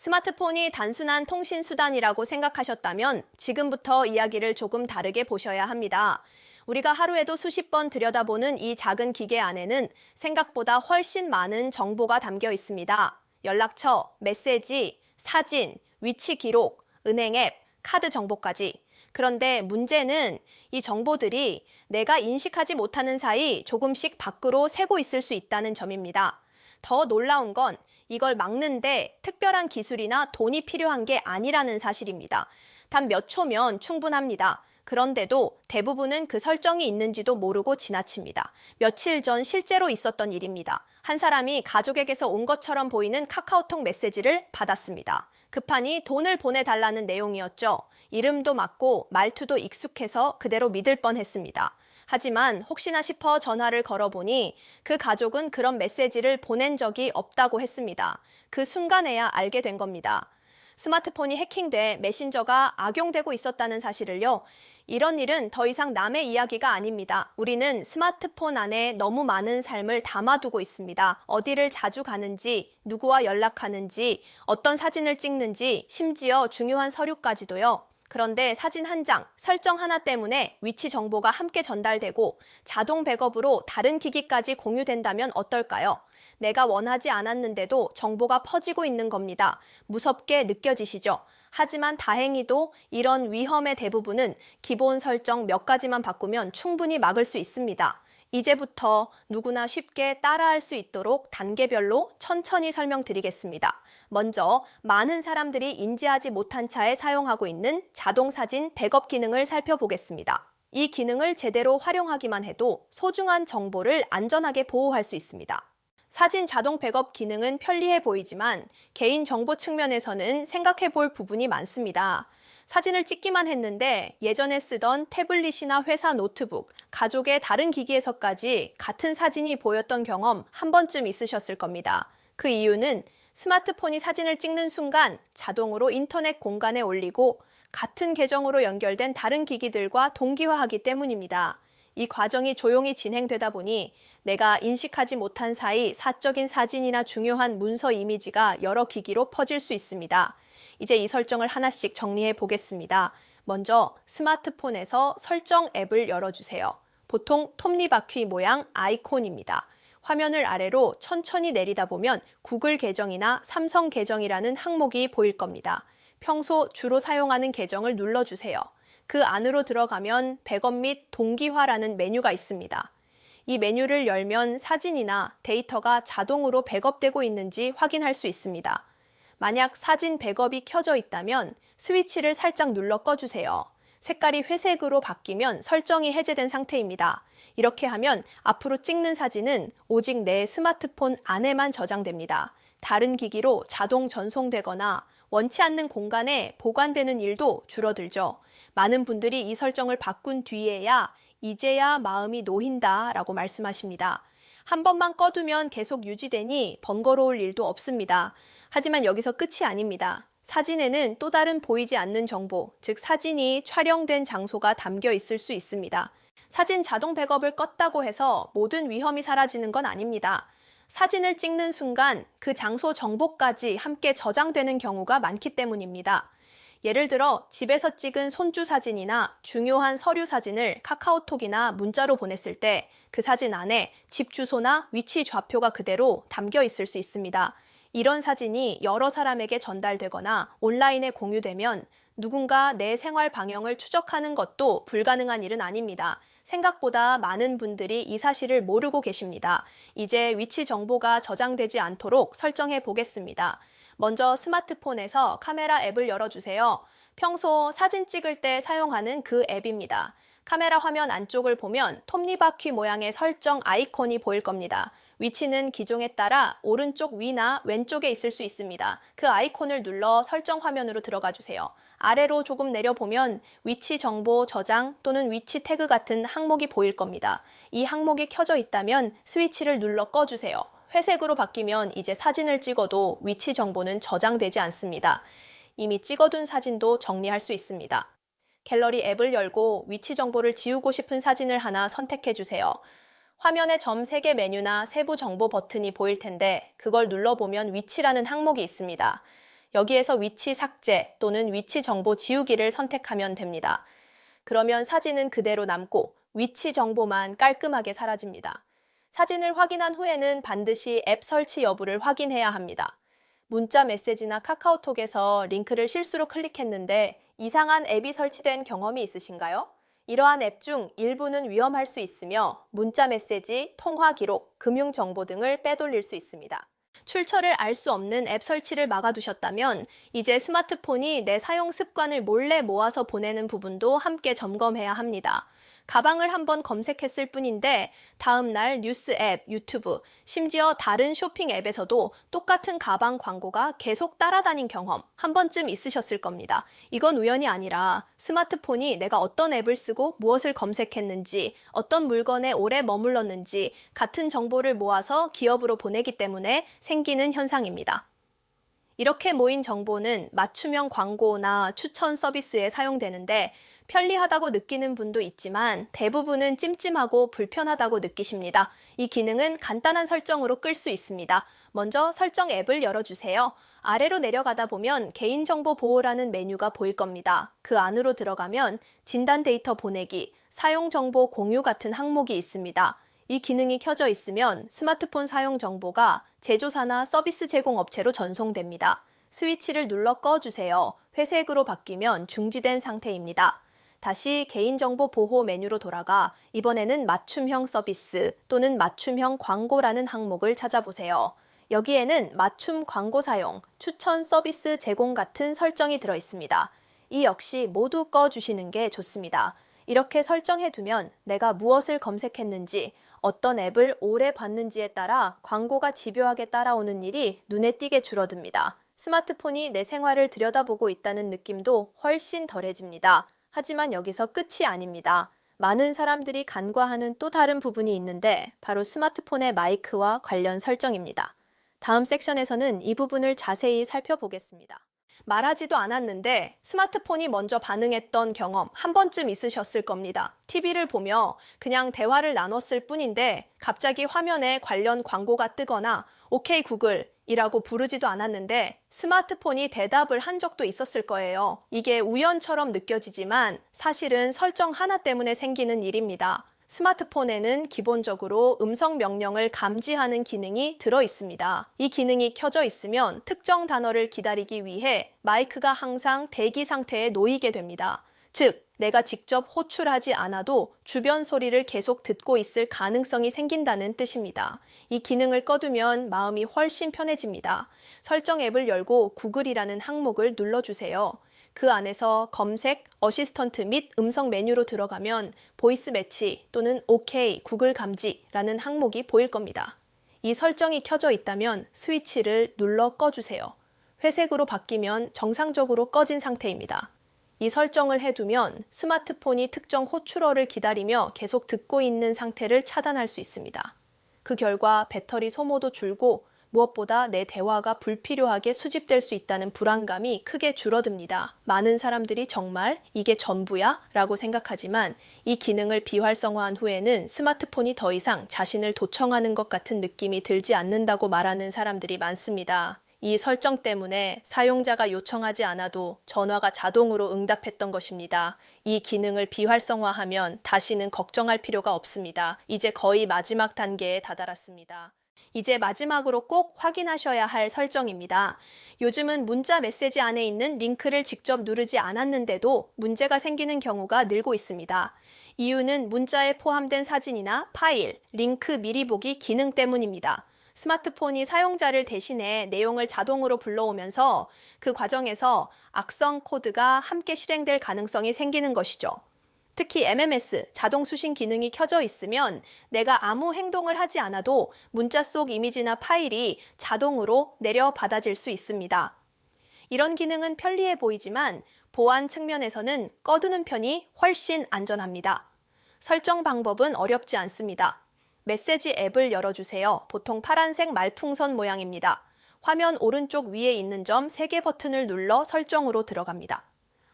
스마트폰이 단순한 통신 수단이라고 생각하셨다면 지금부터 이야기를 조금 다르게 보셔야 합니다. 우리가 하루에도 수십 번 들여다보는 이 작은 기계 안에는 생각보다 훨씬 많은 정보가 담겨 있습니다. 연락처, 메시지, 사진, 위치 기록, 은행 앱, 카드 정보까지. 그런데 문제는 이 정보들이 내가 인식하지 못하는 사이 조금씩 밖으로 새고 있을 수 있다는 점입니다. 더 놀라운 건 이걸 막는데 특별한 기술이나 돈이 필요한 게 아니라는 사실입니다. 단 몇 초면 충분합니다. 그런데도 대부분은 그 설정이 있는지도 모르고 지나칩니다. 며칠 전 실제로 있었던 일입니다. 한 사람이 가족에게서 온 것처럼 보이는 카카오톡 메시지를 받았습니다. 급하니 돈을 보내달라는 내용이었죠. 이름도 맞고 말투도 익숙해서 그대로 믿을 뻔 했습니다. 하지만 혹시나 싶어 전화를 걸어보니 그 가족은 그런 메시지를 보낸 적이 없다고 했습니다. 그 순간에야 알게 된 겁니다. 스마트폰이 해킹돼 메신저가 악용되고 있었다는 사실을요. 이런 일은 더 이상 남의 이야기가 아닙니다. 우리는 스마트폰 안에 너무 많은 삶을 담아두고 있습니다. 어디를 자주 가는지, 누구와 연락하는지, 어떤 사진을 찍는지, 심지어 중요한 서류까지도요. 그런데 사진 한 장, 설정 하나 때문에 위치 정보가 함께 전달되고 자동 백업으로 다른 기기까지 공유된다면 어떨까요? 내가 원하지 않았는데도 정보가 퍼지고 있는 겁니다. 무섭게 느껴지시죠? 하지만 다행히도 이런 위험의 대부분은 기본 설정 몇 가지만 바꾸면 충분히 막을 수 있습니다. 이제부터 누구나 쉽게 따라할 수 있도록 단계별로 천천히 설명드리겠습니다. 먼저 많은 사람들이 인지하지 못한 차에 사용하고 있는 자동 사진 백업 기능을 살펴보겠습니다. 이 기능을 제대로 활용하기만 해도 소중한 정보를 안전하게 보호할 수 있습니다. 사진 자동 백업 기능은 편리해 보이지만 개인 정보 측면에서는 생각해 볼 부분이 많습니다. 사진을 찍기만 했는데 예전에 쓰던 태블릿이나 회사 노트북, 가족의 다른 기기에서까지 같은 사진이 보였던 경험 한 번쯤 있으셨을 겁니다. 그 이유는 스마트폰이 사진을 찍는 순간 자동으로 인터넷 공간에 올리고 같은 계정으로 연결된 다른 기기들과 동기화하기 때문입니다. 이 과정이 조용히 진행되다 보니 내가 인식하지 못한 사이 사적인 사진이나 중요한 문서 이미지가 여러 기기로 퍼질 수 있습니다. 이제 이 설정을 하나씩 정리해 보겠습니다. 먼저 스마트폰에서 설정 앱을 열어주세요. 보통 톱니바퀴 모양 아이콘입니다. 화면을 아래로 천천히 내리다 보면 구글 계정이나 삼성 계정이라는 항목이 보일 겁니다. 평소 주로 사용하는 계정을 눌러주세요. 그 안으로 들어가면 백업 및 동기화라는 메뉴가 있습니다. 이 메뉴를 열면 사진이나 데이터가 자동으로 백업되고 있는지 확인할 수 있습니다. 만약 사진 백업이 켜져 있다면 스위치를 살짝 눌러 꺼주세요. 색깔이 회색으로 바뀌면 설정이 해제된 상태입니다. 이렇게 하면 앞으로 찍는 사진은 오직 내 스마트폰 안에만 저장됩니다. 다른 기기로 자동 전송되거나 원치 않는 공간에 보관되는 일도 줄어들죠. 많은 분들이 이 설정을 바꾼 뒤에야 이제야 마음이 놓인다 라고 말씀하십니다. 한 번만 꺼두면 계속 유지되니 번거로울 일도 없습니다. 하지만 여기서 끝이 아닙니다. 사진에는 또 다른 보이지 않는 정보, 즉 사진이 촬영된 장소가 담겨 있을 수 있습니다. 사진 자동 백업을 껐다고 해서 모든 위험이 사라지는 건 아닙니다. 사진을 찍는 순간 그 장소 정보까지 함께 저장되는 경우가 많기 때문입니다. 예를 들어 집에서 찍은 손주 사진이나 중요한 서류 사진을 카카오톡이나 문자로 보냈을 때 그 사진 안에 집 주소나 위치 좌표가 그대로 담겨 있을 수 있습니다. 이런 사진이 여러 사람에게 전달되거나 온라인에 공유되면 누군가 내 생활 방향을 추적하는 것도 불가능한 일은 아닙니다. 생각보다 많은 분들이 이 사실을 모르고 계십니다. 이제 위치 정보가 저장되지 않도록 설정해 보겠습니다. 먼저 스마트폰에서 카메라 앱을 열어주세요. 평소 사진 찍을 때 사용하는 그 앱입니다. 카메라 화면 안쪽을 보면 톱니바퀴 모양의 설정 아이콘이 보일 겁니다. 위치는 기종에 따라 오른쪽 위나 왼쪽에 있을 수 있습니다. 그 아이콘을 눌러 설정 화면으로 들어가 주세요. 아래로 조금 내려보면 위치 정보 저장 또는 위치 태그 같은 항목이 보일 겁니다. 이 항목이 켜져 있다면 스위치를 눌러 꺼주세요. 회색으로 바뀌면 이제 사진을 찍어도 위치 정보는 저장되지 않습니다. 이미 찍어둔 사진도 정리할 수 있습니다. 갤러리 앱을 열고 위치 정보를 지우고 싶은 사진을 하나 선택해 주세요. 화면에 점 3개 메뉴나 세부 정보 버튼이 보일 텐데 그걸 눌러보면 위치라는 항목이 있습니다. 여기에서 위치 삭제 또는 위치 정보 지우기를 선택하면 됩니다. 그러면 사진은 그대로 남고 위치 정보만 깔끔하게 사라집니다. 사진을 확인한 후에는 반드시 앱 설치 여부를 확인해야 합니다. 문자 메시지나 카카오톡에서 링크를 실수로 클릭했는데 이상한 앱이 설치된 경험이 있으신가요? 이러한 앱 중 일부는 위험할 수 있으며 문자 메시지, 통화 기록, 금융 정보 등을 빼돌릴 수 있습니다. 출처를 알 수 없는 앱 설치를 막아두셨다면 이제 스마트폰이 내 사용 습관을 몰래 모아서 보내는 부분도 함께 점검해야 합니다. 가방을 한번 검색했을 뿐인데 다음 날 뉴스 앱, 유튜브, 심지어 다른 쇼핑 앱에서도 똑같은 가방 광고가 계속 따라다닌 경험 한 번쯤 있으셨을 겁니다. 이건 우연이 아니라 스마트폰이 내가 어떤 앱을 쓰고 무엇을 검색했는지, 어떤 물건에 오래 머물렀는지 같은 정보를 모아서 기업으로 보내기 때문에 생기는 현상입니다. 이렇게 모인 정보는 맞춤형 광고나 추천 서비스에 사용되는데 편리하다고 느끼는 분도 있지만 대부분은 찜찜하고 불편하다고 느끼십니다. 이 기능은 간단한 설정으로 끌 수 있습니다. 먼저 설정 앱을 열어주세요. 아래로 내려가다 보면 개인정보 보호라는 메뉴가 보일 겁니다. 그 안으로 들어가면 진단 데이터 보내기, 사용정보 공유 같은 항목이 있습니다. 이 기능이 켜져 있으면 스마트폰 사용 정보가 제조사나 서비스 제공 업체로 전송됩니다. 스위치를 눌러 꺼주세요. 회색으로 바뀌면 중지된 상태입니다. 다시 개인정보 보호 메뉴로 돌아가 이번에는 맞춤형 서비스 또는 맞춤형 광고라는 항목을 찾아보세요. 여기에는 맞춤 광고 사용, 추천 서비스 제공 같은 설정이 들어 있습니다. 이 역시 모두 꺼주시는 게 좋습니다. 이렇게 설정해 두면 내가 무엇을 검색했는지, 어떤 앱을 오래 봤는지에 따라 광고가 집요하게 따라오는 일이 눈에 띄게 줄어듭니다. 스마트폰이 내 생활을 들여다보고 있다는 느낌도 훨씬 덜해집니다. 하지만 여기서 끝이 아닙니다. 많은 사람들이 간과하는 또 다른 부분이 있는데 바로 스마트폰의 마이크와 관련 설정입니다. 다음 섹션에서는 이 부분을 자세히 살펴보겠습니다. 말하지도 않았는데 스마트폰이 먼저 반응했던 경험 한 번쯤 있으셨을 겁니다. TV를 보며 그냥 대화를 나눴을 뿐인데 갑자기 화면에 관련 광고가 뜨거나 오케이 구글 이라고 부르지도 않았는데 스마트폰이 대답을 한 적도 있었을 거예요. 이게 우연처럼 느껴지지만 사실은 설정 하나 때문에 생기는 일입니다. 스마트폰에는 기본적으로 음성 명령을 감지하는 기능이 들어 있습니다. 이 기능이 켜져 있으면 특정 단어를 기다리기 위해 마이크가 항상 대기 상태에 놓이게 됩니다. 즉, 내가 직접 호출하지 않아도 주변 소리를 계속 듣고 있을 가능성이 생긴다는 뜻입니다. 이 기능을 꺼두면 마음이 훨씬 편해집니다. 설정 앱을 열고 구글이라는 항목을 눌러주세요. 그 안에서 검색, 어시스턴트 및 음성 메뉴로 들어가면 보이스 매치 또는 OK, 구글 감지라는 항목이 보일 겁니다. 이 설정이 켜져 있다면 스위치를 눌러 꺼주세요. 회색으로 바뀌면 정상적으로 꺼진 상태입니다. 이 설정을 해두면 스마트폰이 특정 호출어를 기다리며 계속 듣고 있는 상태를 차단할 수 있습니다. 그 결과 배터리 소모도 줄고 무엇보다 내 대화가 불필요하게 수집될 수 있다는 불안감이 크게 줄어듭니다. 많은 사람들이 정말 이게 전부야? 라고 생각하지만 이 기능을 비활성화한 후에는 스마트폰이 더 이상 자신을 도청하는 것 같은 느낌이 들지 않는다고 말하는 사람들이 많습니다. 이 설정 때문에 사용자가 요청하지 않아도 전화가 자동으로 응답했던 것입니다. 이 기능을 비활성화하면 다시는 걱정할 필요가 없습니다. 이제 거의 마지막 단계에 다다랐습니다. 이제 마지막으로 꼭 확인하셔야 할 설정입니다. 요즘은 문자 메시지 안에 있는 링크를 직접 누르지 않았는데도 문제가 생기는 경우가 늘고 있습니다. 이유는 문자에 포함된 사진이나 파일, 링크 미리 보기 기능 때문입니다. 스마트폰이 사용자를 대신해 내용을 자동으로 불러오면서 그 과정에서 악성 코드가 함께 실행될 가능성이 생기는 것이죠. 특히 MMS 자동 수신 기능이 켜져 있으면 내가 아무 행동을 하지 않아도 문자 속 이미지나 파일이 자동으로 내려 받아질 수 있습니다. 이런 기능은 편리해 보이지만 보안 측면에서는 꺼두는 편이 훨씬 안전합니다. 설정 방법은 어렵지 않습니다. 메시지 앱을 열어주세요. 보통 파란색 말풍선 모양입니다. 화면 오른쪽 위에 있는 점 3개 버튼을 눌러 설정으로 들어갑니다.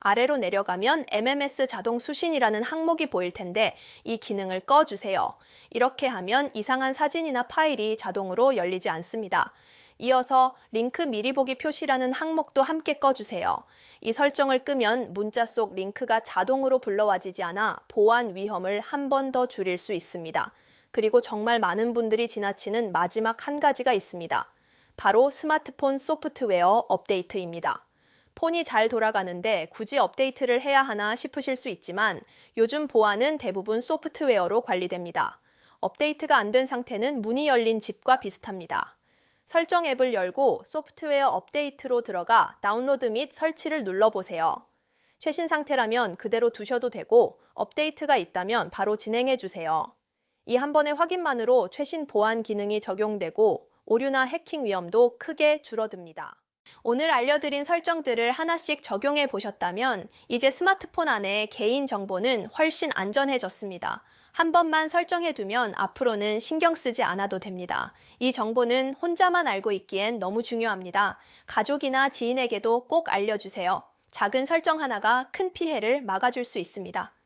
아래로 내려가면 MMS 자동 수신이라는 항목이 보일 텐데 이 기능을 꺼주세요. 이렇게 하면 이상한 사진이나 파일이 자동으로 열리지 않습니다. 이어서 링크 미리 보기 표시라는 항목도 함께 꺼주세요. 이 설정을 끄면 문자 속 링크가 자동으로 불러와지지 않아 보안 위험을 한 번 더 줄일 수 있습니다. 그리고 정말 많은 분들이 지나치는 마지막 한 가지가 있습니다. 바로 스마트폰 소프트웨어 업데이트입니다. 폰이 잘 돌아가는데 굳이 업데이트를 해야 하나 싶으실 수 있지만 요즘 보안은 대부분 소프트웨어로 관리됩니다. 업데이트가 안 된 상태는 문이 열린 집과 비슷합니다. 설정 앱을 열고 소프트웨어 업데이트로 들어가 다운로드 및 설치를 눌러보세요. 최신 상태라면 그대로 두셔도 되고 업데이트가 있다면 바로 진행해 주세요. 이 한 번의 확인만으로 최신 보안 기능이 적용되고 오류나 해킹 위험도 크게 줄어듭니다. 오늘 알려드린 설정들을 하나씩 적용해 보셨다면 이제 스마트폰 안에 개인 정보는 훨씬 안전해졌습니다. 한 번만 설정해 두면 앞으로는 신경 쓰지 않아도 됩니다. 이 정보는 혼자만 알고 있기엔 너무 중요합니다. 가족이나 지인에게도 꼭 알려주세요. 작은 설정 하나가 큰 피해를 막아줄 수 있습니다.